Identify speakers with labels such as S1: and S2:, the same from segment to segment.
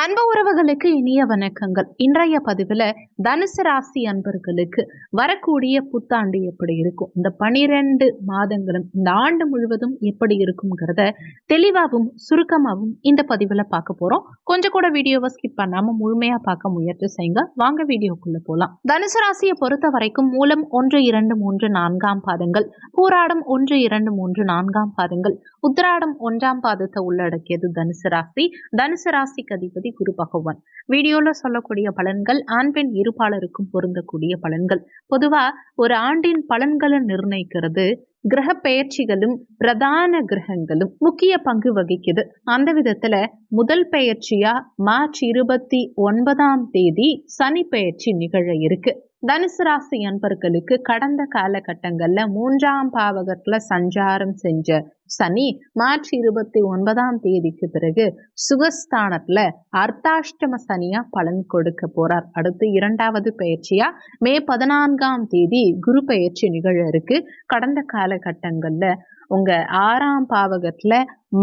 S1: அன்பு உறவுகளுக்கு இனிய வணக்கங்கள். இன்றைய பதிவில் தனுசு ராசி அன்பர்களுக்கு வரக்கூடிய புத்தாண்டு எப்படி இருக்கும்? இந்த பனிரெண்டு மாதங்களும் இந்த ஆண்டு முழுவதும் எப்படி இருக்குங்கிறத தெளிவாகவும் சுருக்கமாகவும் இந்த பதிவில் பார்க்க போறோம். கொஞ்சம் கூட வீடியோவை ஸ்கிப் பண்ணாம முழுமையா பார்க்க முயற்சி செய்யுங்க. வாங்க வீடியோக்குள்ள போகலாம் தனுசு ராசியை பொறுத்த வரைக்கும் மூலம் ஒன்று இரண்டு மூன்று நான்காம் பாதங்கள் பூராடம் ஒன்று இரண்டு மூன்று நான்காம் பாதங்கள் உத்திராடம் ஒன்றாம் பாதத்தை உள்ளடக்கியது தனுசு ராசி. தனுசு ராசிக்கு அதிபதி குரு பகவான். வீடியோல சொல்லக்கூடிய பலன்கள் ஆண் பெண் இருப்பாளருக்கும் பொருந்தக்கூடிய பலன்கள். பொதுவா ஒரு ஆண்டின் பலன்களை நிர்ணயிக்கிறது கிரக பெயர்ச்சிகளும் பிரதான கிரகங்களும் முக்கிய பங்கு வகிக்குது. அந்த விதத்துல முதல் பெயர்ச்சியா மார்ச் இருபத்தி ஒன்பதாம் தேதி சனி பெயர்ச்சி நிகழ இருக்கு. தனுசு ராசி அன்பர்களுக்கு கடந்த காலகட்டங்கள்ல மூன்றாம் பாவகத்துல சஞ்சாரம் செஞ்ச சனி மார்ச் இருபத்தி ஒன்பதாம் தேதிக்கு பிறகு சுகஸ்தானத்துல அர்த்தாஷ்டம சனியா பலன் கொடுக்க போறார். அடுத்து இரண்டாவது பயிற்சியா மே பதினான்காம் தேதி குரு பயிற்சி நிகழ இருக்கு. கடந்த காலகட்டங்கள்ல உங்கள் ஆறாம் பாவகத்துல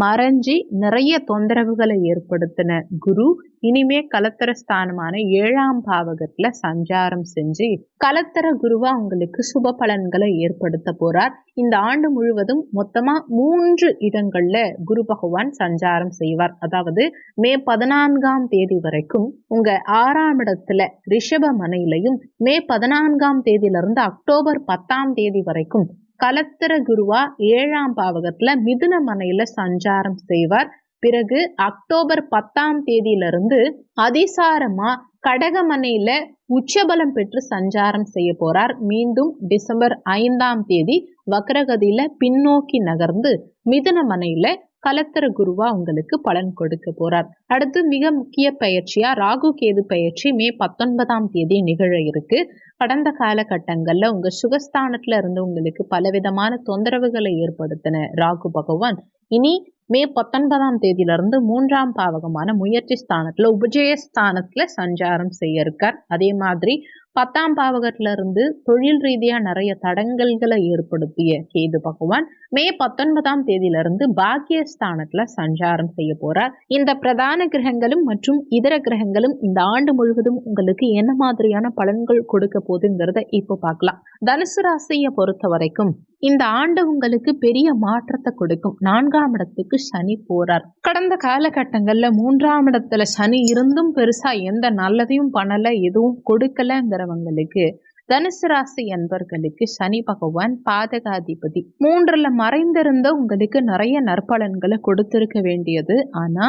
S1: மறைஞ்சி நிறைய தொந்தரவுகளை ஏற்படுத்தின குரு இனிமே கலத்தர ஸ்தானமான ஏழாம் பாவகத்துல சஞ்சாரம் செஞ்சு கலத்தர குருவா உங்களுக்கு சுப பலன்களை ஏற்படுத்த போறார். இந்த ஆண்டு முழுவதும் மொத்தமா மூன்று இடங்கள்ல குரு பகவான் சஞ்சாரம் செய்வார். அதாவது மே பதினான்காம் தேதி வரைக்கும் உங்க ஆறாம் இடத்துல ரிஷப மனையிலையும் மே பதினான்காம் தேதியிலிருந்து அக்டோபர் பத்தாம் தேதி வரைக்கும் கலத்திர குருவா ஏழாம் பாவகத்துல மிதுன மனையில சஞ்சாரம் செய்வார். பிறகு அக்டோபர் பத்தாம் தேதியிலிருந்து அதிசாரமா கடகமனையில உச்சபலம் பெற்று சஞ்சாரம் செய்ய போறார். மீண்டும் டிசம்பர் ஐந்தாம் தேதி வக்ரகதியில பின்னோக்கி நகர்ந்து மிதுன மனையில கலத்தர குருவா உங்களுக்கு பலன் கொடுக்க போறார். அடுத்து மிக முக்கிய பயிற்சியா ராகு கேது பயிற்சி மே பத்தொன்பதாம் தேதி நிகழ இருக்கு. கடந்த காலகட்டங்கள்ல உங்க சுகஸ்தானத்துல இருந்து உங்களுக்கு பலவிதமான தொந்தரவுகளை ஏற்படுத்தின ராகு பகவான் இனி மே பத்தொன்பதாம் தேதியிலிருந்து மூன்றாம் பாவகமான முயற்சி ஸ்தானத்துல உபஜய ஸ்தானத்துல சஞ்சாரம் செய்ய இருக்கார். அதே மாதிரி பத்தாம் பாவகத்துல இருந்து தொழில் ரீதியா நிறைய தடங்கல்களை ஏற்படுத்திய கேது பகவான் மே பத்தொன்பதாம் தேதியில இருந்து பாக்கியஸ்தானத்துல சஞ்சாரம் செய்ய போறார். இந்த பிரதான கிரகங்களும் மற்றும் இதர கிரகங்களும் இந்த ஆண்டு முழுவதும் உங்களுக்கு என்ன மாதிரியான பலன்கள் கொடுக்க போகுதுங்கிறத இப்போ பார்க்கலாம். தனுசு ராசியை பொறுத்த வரைக்கும் இந்த ஆண்டு உங்களுக்கு பெரிய மாற்றத்தை கொடுக்கும். நான்காம் இடத்துக்கு சனி போறார். கடந்த காலகட்டங்கள்ல மூன்றாம் இடத்துல சனி இருந்தும் பெருசா எந்த நல்லதையும் பண்ணல எதுவும் கொடுக்கலங்கிறவங்களுக்கு தனுசு ராசி என்பர்களுக்கு சனி பகவான் பாதகாதிபதி. மூன்றுல மறைந்திருந்த உங்களுக்கு நிறைய நற்பலன்களை கொடுத்திருக்க வேண்டியது. ஆனா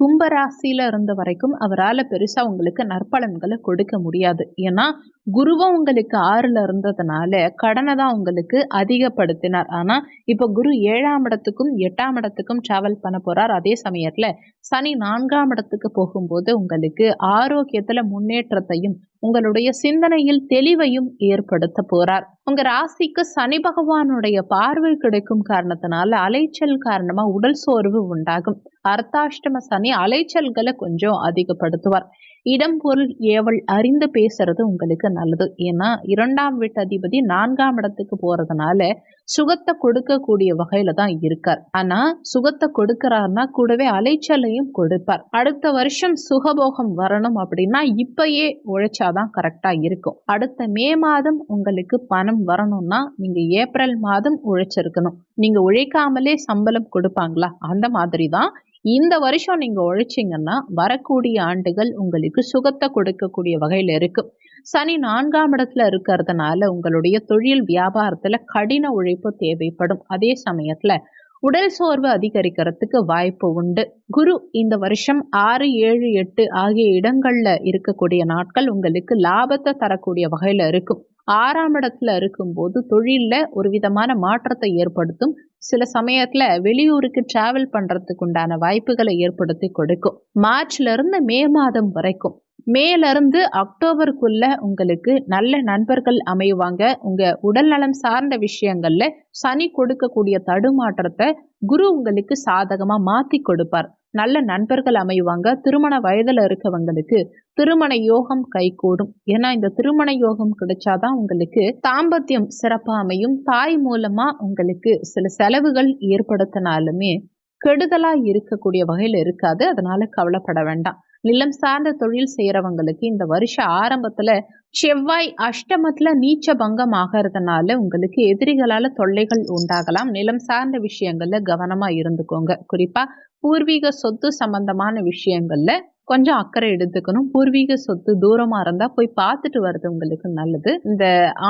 S1: கும்பராசியில இருந்த வரைக்கும் அவரால் பெருசா உங்களுக்கு நற்பலன்களை கொடுக்க முடியாது. ஏன்னா குருவும் உங்களுக்கு ஆறுல இருந்ததுனால கடனை தான் உங்களுக்கு அதிகப்படுத்தினார். ஆனா இப்போ குரு ஏழாம் இடத்துக்கும் எட்டாம் இடத்துக்கும் டிராவல் பண்ண போறார். அதே சமயத்துல சனி நான்காம் இடத்துக்கு போகும்போது உங்களுக்கு ஆரோக்கியத்துல முன்னேற்றத்தையும் உங்களுடைய சிந்தனையில் தெளிவையும் ஏற்படுத்த போறார். உங்க ராசிக்கு சனி பகவானுடைய பார்வை கிடைக்கும் காரணத்தினால அலைச்சல் காரணமா உடல் சோர்வு உண்டாகும். அர்த்தாஷ்டம சனி அலைச்சல்களை கொஞ்சம் அதிகப்படுத்துவார். இடம் பொருள் ஏவல் அறிந்து பேசுறது உங்களுக்கு நல்லது. ஏன்னா இரண்டாம் வீட்டு அதிபதி நான்காம் இடத்துக்கு போறதுனால சுகத்தை கொடுக்கக்கூடிய வகையில தான் இருக்கார். ஆனா சுகத்தை கொடுக்கறாருன்னா கூடவே அலைச்சலையும் கொடுப்பார். அடுத்த வருஷம் சுகபோகம் வரணும் அப்படின்னா இப்பயே உழைச்சாதான் கரெக்டா இருக்கும். அடுத்த மே மாதம் உங்களுக்கு பணம் வரணும்னா நீங்க ஏப்ரல் மாதம் உழைச்சிருக்கணும். நீங்க உழைக்காமலே சம்பளம் கொடுப்பாங்களா? அந்த மாதிரி தான் இந்த வருஷம் நீங்க உழைச்சிங்கன்னா வரக்கூடிய ஆண்டுகள் உங்களுக்கு சுகத்தை கொடுக்கக்கூடிய வகையில இருக்கு. சனி நான்காம் இடத்துல இருக்கிறதுனால உங்களுடைய தொழில் வியாபாரத்துல கடின உழைப்பு தேவைப்படும். அதே சமயத்துல உடல் சோர்வு அதிகரிக்கிறதுக்கு வாய்ப்பு உண்டு. குரு இந்த வருஷம் ஆறு ஏழு எட்டு ஆகிய இடங்கள்ல இருக்கக்கூடிய நாட்கள் உங்களுக்கு லாபத்தை தரக்கூடிய வகையில இருக்கும். ஆறாம் இடத்துல இருக்கும்போது தொழில்ல ஒரு விதமான மாற்றத்தை ஏற்படுத்தும். சில சமயத்துல வெளியூருக்கு டிராவல் பண்றதுக்கு உண்டான வாய்ப்புகளை ஏற்படுத்தி கொடுக்கும். மார்ச்ல இருந்து மே மாதம் வரைக்கும். மேல இருந்து அக்டோபருக்குள்ள உங்களுக்கு நல்ல நண்பர்கள் அமைவாங்க. உங்க உடல் நலம் சார்ந்த விஷயங்கள்ல சனி கொடுக்கக்கூடிய தடுமாற்றத்தை குரு உங்களுக்கு சாதகமா மாத்தி கொடுப்பார். நல்ல நண்பர்கள் அமைவாங்க. திருமண வயதுல இருக்கவங்களுக்கு திருமண யோகம் கைகூடும். ஏன்னா இந்த திருமண யோகம் கிடைச்சாதான் உங்களுக்கு தாம்பத்தியம் சிறப்பா அமையும். தாய் மூலமா உங்களுக்கு சில செலவுகள் ஏற்படுத்தினாலுமே கெடுதலா இருக்கக்கூடிய வகையில் இருக்காது. அதனால கவலைப்பட வேண்டாம். நிலம் சார்ந்த தொழில் செய்யறவங்களுக்கு இந்த வருஷ ஆரம்பத்துல செவ்வாய் அஷ்டமத்துல நீச்ச பங்கம் ஆகிறதுனால உங்களுக்கு எதிரிகளால தொல்லைகள் உண்டாகலாம். நிலம் சார்ந்த விஷயங்கள்ல கவனமா இருந்துக்கோங்க. குறிப்பா பூர்வீக சொத்து சம்பந்தமான விஷயங்கள்ல கொஞ்சம் அக்கறை எடுத்துக்கணும். பூர்வீக சொத்து தூரமா இருந்தா போய் பார்த்துட்டு வர்றது உங்களுக்கு நல்லது. இந்த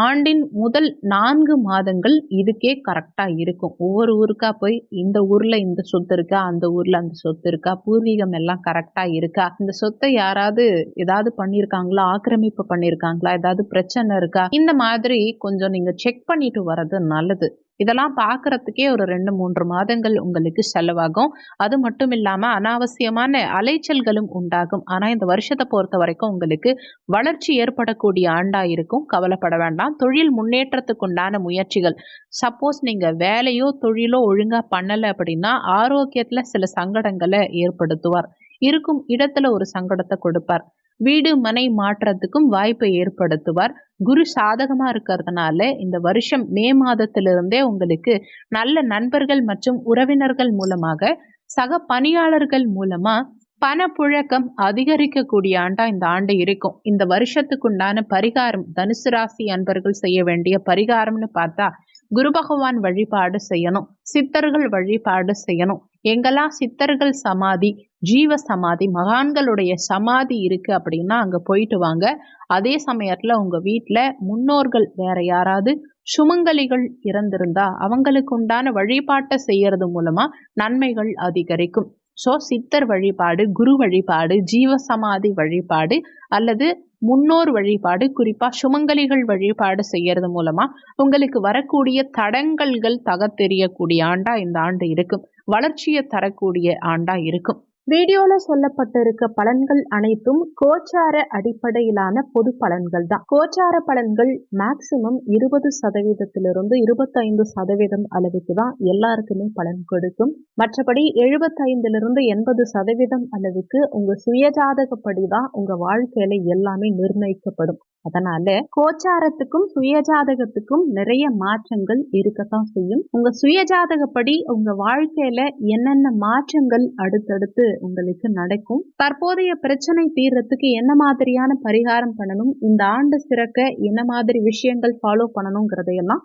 S1: ஆண்டின் முதல் நான்கு மாதங்கள் இதுக்கே கரெக்டா இருக்கும். ஒவ்வொரு ஊருக்கா போய் இந்த ஊர்ல இந்த சொத்து இருக்கா அந்த ஊர்ல அந்த சொத்து இருக்கா பூர்வீகம் எல்லாம் கரெக்டா இருக்கா இந்த சொத்தை யாராவது ஏதாவது பண்ணியிருக்காங்களா ஆக்கிரமிப்பு பண்ணியிருக்காங்களா ஏதாவது பிரச்சனை இருக்கா இந்த மாதிரி கொஞ்சம் நீங்க செக் பண்ணிட்டு வர்றது நல்லது. இதெல்லாம் பார்க்கறதுக்கே ஒரு ரெண்டு மூன்று மாதங்கள் உங்களுக்கு செலவாகும். அது மட்டும் இல்லாம அனாவசியமான அலைச்சல்களும் உண்டாகும். ஆனா இந்த வருஷத்தை பொறுத்த வரைக்கும் உங்களுக்கு வளர்ச்சி ஏற்படக்கூடிய ஆண்டா இருக்கும். கவலைப்பட வேண்டாம். தொழில் முன்னேற்றத்துக்கு உண்டான முயற்சிகள். சப்போஸ் நீங்க வேலையோ தொழிலோ ஒழுங்கா பண்ணல அப்படின்னா ஆரோக்கியத்துல சில சங்கடங்களை ஏற்படுத்துவார். இருக்கும் இடத்துல ஒரு சங்கடத்தை கொடுப்பார். வீடு மனை மாற்றத்துக்கும் வாய்ப்பை ஏற்படுத்துவார். குரு சாதகமா இருக்கிறதுனால இந்த வருஷம் மே மாதத்திலிருந்தே உங்களுக்கு நல்ல நண்பர்கள் மற்றும் உறவினர்கள் மூலமாக சக பணியாளர்கள் மூலமா பணப்புழக்கம் அதிகரிக்கக்கூடிய ஆண்டா இந்த ஆண்டு இருக்கும். இந்த வருஷத்துக்குண்டான பரிகாரம் தனுசு ராசி அன்பர்கள் செய்ய வேண்டிய பரிகாரம்னு பார்த்தா குரு பகவான் வழிபாடு செய்யணும். சித்தர்கள் வழிபாடு செய்யணும். எங்கெல்லாம் சித்தர்கள் சமாதி ஜீவ சமாதி மகான்களுடைய சமாதி இருக்கு அப்படின்னா அங்க போயிட்டு வாங்க. அதே சமயத்துல உங்க வீட்டுல முன்னோர்கள் வேற யாராவது சுமங்கலிகள் இறந்திருந்தா அவங்களுக்கு உண்டான வழிபாட்டை செய்யறது மூலமா நன்மைகள் அதிகரிக்கும். ஸோ சித்தர் வழிபாடு குரு வழிபாடு ஜீவசமாதி வழிபாடு அல்லது முன்னோர் வழிபாடு குறிப்பா சுமங்கலிகள் வழிபாடு செய்யறது மூலமா உங்களுக்கு வரக்கூடிய தடங்கல்கள் தகத்தெறியக்கூடிய ஆண்டா இந்த ஆண்டு இருக்கும். வளர்ச்சியை தரக்கூடிய ஆண்டா இருக்கும். வீடியோல சொல்லப்பட்டிருக்க பலன்கள் அனைத்தும் கோச்சார அடிப்படையிலான பொது பலன்கள் தான் கோச்சார பலன்கள் மேக்சிமம் இருபது சதவீதத்திலிருந்து இருபத்தைந்து சதவீதம் அளவுக்கு தான் எல்லாருக்குமே பலன் கொடுக்கும். மற்றபடி எழுபத்தைந்திலிருந்து எண்பது சதவீதம் அளவுக்கு உங்க சுயஜாதகப்படி தான் உங்க வாழ்க்கையில எல்லாமே நிர்ணயிக்கப்படும். அதனால கோச்சாரத்துக்கும் சுயஜாதகத்துக்கும் நிறைய மாற்றங்கள் இருக்கத்தான் செய்யும். உங்க சுயஜாதகப்படி உங்க வாழ்க்கையில என்னென்ன மாற்றங்கள் அடுத்தடுத்து உங்களுக்கு நடக்கும்? தற்போதைய பிரச்சனை தீர்றதுக்கு என்ன மாதிரியான பரிகாரம் பண்ணணும்? இந்த ஆண்டு சிறக்க என்ன மாதிரி விஷயங்கள் ஃபாலோ பண்ணணுங்கிறதையெல்லாம்